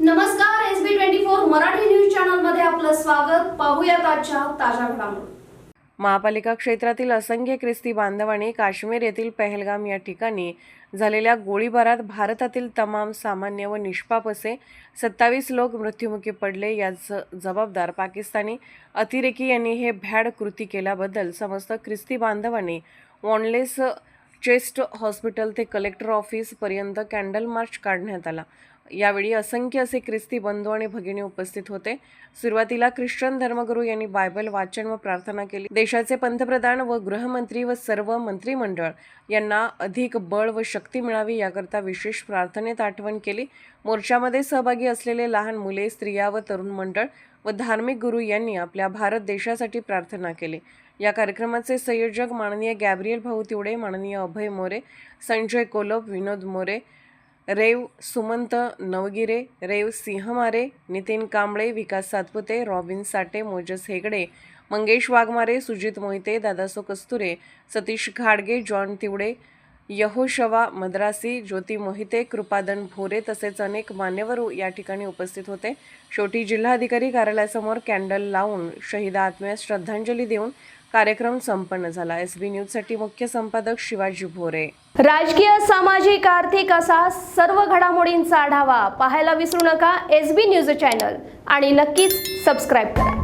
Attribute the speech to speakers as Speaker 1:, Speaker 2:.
Speaker 1: नमस्कार S B twenty four Marathi news चॅनलमध्ये आपलं स्वागत. पाहूया आजच्या ताज्या घडामोडी.
Speaker 2: महापालिका क्षेत्रातील असंख्य ख्रिस्ती बांधवांनी काश्मीर येथील पहलगाम या ठिकाणी झालेल्या गोळीबारात भारतातील तमाम सामान्य व निष्पाप असे सत्तावीस लोक मृत्युमुखी पडले. याचं जबाबदार पाकिस्तानी अतिरेकी यांनी हे भ्याड कृती केल्याबद्दल समस्त ख्रिस्ती बांधवांनी वॉनलेस चेस्ट हॉस्पिटल ते कलेक्टर ऑफिसपर्यंत कॅन्डल मार्च काढण्यात आला. यावेळी असंख्य असे ख्रिस्ती बंधू आणि भगिनी उपस्थित होते. सुरुवातीला ख्रिश्चन धर्मगुरू यांनी बायबल वाचन व प्रार्थना केली. देशाचे पंतप्रधान व गृहमंत्री व सर्व मंत्रिमंडळ यांना अधिक बळ व शक्ती मिळावी याकरता विशेष प्रार्थनेत आठवण केली. मोर्चामध्ये सहभागी असलेले लहान मुले स्त्रिया व तरुण मंडळ व धार्मिक गुरु यांनी आपल्या भारत देशासाठी प्रार्थना केली. या कार्यक्रमाचे संयोजक माननीय गॅब्रियल भाऊ तिवडे माननीय Abhay More Sanjay Kolap Vinod More Rev Sumant Navgire Rev Sinhamare Nitin Kamble Vikas Satpute Robin Sate Moses Hegde Mangesh Waghmare Sujit Mohite Dadaso Kasture Satish घाडगे जॉन तिवडे यहोशवा मद्रासी ज्योती मोहिते कृपादन भोरे तसेच अनेक मान्यवर या ठिकाणी उपस्थित होते. शेवटी जिल्हाधिकारी कार्यालयासमोर कॅन्डल लावून शहीद आत्म्यास श्रद्धांजली देऊन कार्यक्रम संपन्न झाला. एस बी न्यूजसाठी मुख्य संपादक शिवाजी भोरे.
Speaker 1: राजकीय सामाजिक आर्थिक असा सर्व घडामोडींचा आढावा पाहायला विसरू नका. एस बी न्यूज चॅनल आणि नक्कीच सबस्क्राईब करा.